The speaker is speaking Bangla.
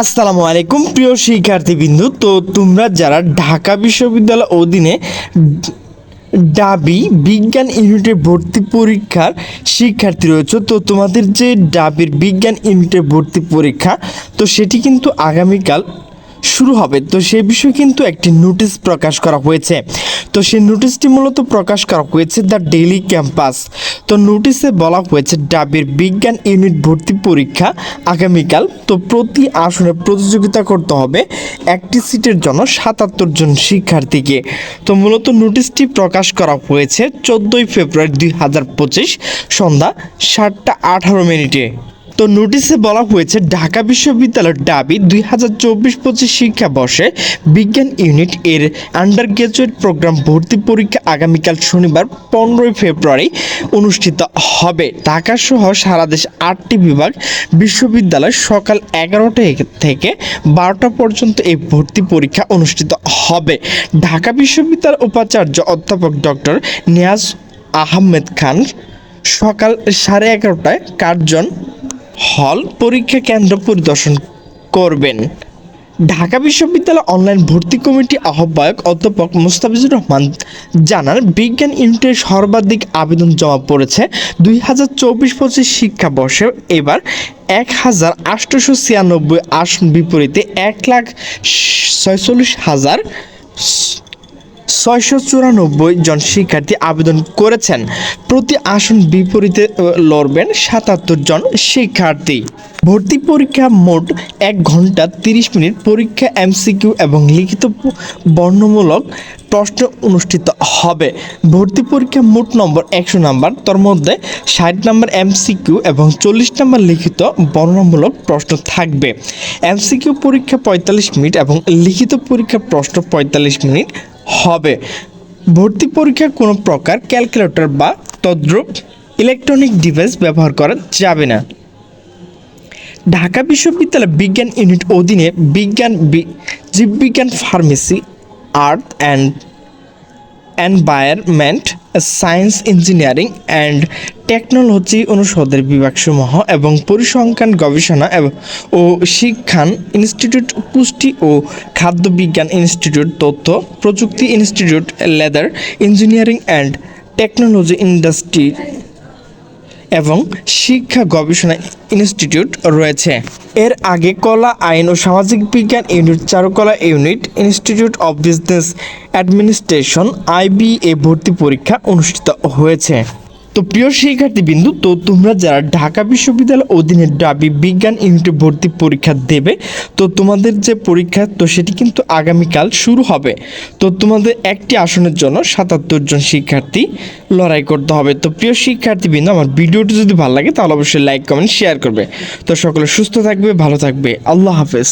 আসসালামু আলাইকুম, প্রিয় শিক্ষার্থীবৃন্দু। তো তোমরা যারা ঢাকা বিশ্ববিদ্যালয় অধীনে ডাবি বিজ্ঞান ইউনিটে ভর্তি পরীক্ষার শিক্ষার্থী রয়েছে, তো তোমাদের যে ডাবির বিজ্ঞান ইউনিটে ভর্তি পরীক্ষা, তো সেটি কিন্তু আগামীকাল শুরু হবে। তো সেই বিষয়ে কিন্তু একটি নোটিশ প্রকাশ করা হয়েছে। তো সেই নোটিশটি মূলত প্রকাশ করা হয়েছে দ্য ডেইলি ক্যাম্পাস। তো নোটিশে বলা হয়েছে, ডাবির বিজ্ঞান ইউনিট ভর্তি পরীক্ষা আগামীকাল। তো প্রতি আসনে প্রতিযোগিতা করতে হবে একটি সিটের জন্য সাতাত্তর জন শিক্ষার্থীকে। তো মূলত নোটিশটি প্রকাশ করা হয়েছে চোদ্দোই ফেব্রুয়ারি দুই হাজার পঁচিশ সন্ধ্যা সাতটা আঠারো মিনিটে। তো নোটিশে বলা হয়েছে, ঢাকা বিশ্ববিদ্যালয়ের ডাবি দুই হাজার চব্বিশ পঁচিশ শিক্ষাবর্ষে বিজ্ঞান ইউনিট এর আন্ডার গ্রাজুয়েট প্রোগ্রাম ভর্তি পরীক্ষা আগামীকাল শনিবার, পনেরোই ফেব্রুয়ারি অনুষ্ঠিত হবে। ঢাকা সহ সারা দেশ আটটি বিভাগ বিশ্ববিদ্যালয় সকাল এগারোটা থেকে বারোটা পর্যন্ত এই ভর্তি পরীক্ষা অনুষ্ঠিত হবে। ঢাকা বিশ্ববিদ্যালয়ের উপাচার্য অধ্যাপক ডক্টর নিয়াজ আহমেদ খান সকাল সাড়ে এগারোটায় কার্জন হল পরীক্ষা কেন্দ্র পরিদর্শন করবেন। ঢাকা বিশ্ববিদ্যালয় অনলাইন ভর্তি কমিটি আহ্বায়ক অধ্যাপক মুস্তাফিজুর রহমান জানান, বিজ্ঞান ইউনিটের সর্বাধিক আবেদন জমা পড়েছে দুই হাজার চব্বিশ পঁচিশ শিক্ষাবর্ষে। এবার এক হাজার আটশোশো ছিয়ানব্বই আসন বিপরীতে এক লাখ ছয়চল্লিশ হাজার ছয়শো চুরানব্বই জন শিক্ষার্থী আবেদন করেছেন। প্রতি আসন বিপরীতে লড়বেন সাতাত্তর জন শিক্ষার্থী। ভর্তি পরীক্ষা মোট এক ঘণ্টা তিরিশ মিনিট পরীক্ষা, এমসিকিউ এবং লিখিত বর্ণমূলক প্রশ্ন অনুষ্ঠিত হবে। ভর্তি পরীক্ষা মোট নম্বর একশো নাম্বার, তার মধ্যে ষাট নম্বর এমসিকিউ এবং চল্লিশ নম্বর লিখিত বর্ণমূলক প্রশ্ন থাকবে। এমসিকিউ পরীক্ষা পঁয়তাল্লিশ মিনিট এবং লিখিত পরীক্ষা প্রশ্ন পঁয়তাল্লিশ মিনিট হবে। ভর্তি পরীক্ষার কোনো প্রকার ক্যালকুলেটর বা তদ্রূপ ইলেকট্রনিক ডিভাইস ব্যবহার করা যাবে না। ঢাকা বিশ্ববিদ্যালয় বিজ্ঞান ইউনিট অধীনে বিজ্ঞান জীববিজ্ঞান pharmacy, earth and environment science engineering and technology অনুষদের বিভাগসমূহ এবং পরিসংখ্যান গবেষণা ও শিক্ষান ইনস্টিটিউট পুষ্টি ও খাদ্য বিজ্ঞান ইনস্টিটিউট তথ্য প্রযুক্তি institute leather engineering and technology industry এবং শিক্ষা গবেষণা ইনস্টিটিউট রয়েছে। এর আগে কলা, আইন ও সামাজিক বিজ্ঞান ইউনিট, চারুকলা unit, institute of business administration, IBA ভর্তি পরীক্ষা অনুষ্ঠিত হয়েছে। তো প্রিয় শিক্ষার্থীবৃন্দু তো তোমরা যারা ঢাকা বিশ্ববিদ্যালয় অধীনে ডাবি বিজ্ঞান ইউনিটে ভর্তি পরীক্ষা দেবে, তো তোমাদের যে পরীক্ষা, তো সেটি কিন্তু আগামীকাল শুরু হবে। তো তোমাদের একটি আসনের জন্য সাতাত্তর জন শিক্ষার্থী লড়াই করতে হবে। তো প্রিয় শিক্ষার্থীবৃন্দ আমার ভিডিওটি যদি ভালো লাগে, তাহলে অবশ্যই লাইক কমেন্ট শেয়ার করবে। তো সকলে সুস্থ থাকবে, ভালো থাকবে। আল্লাহ হাফেজ।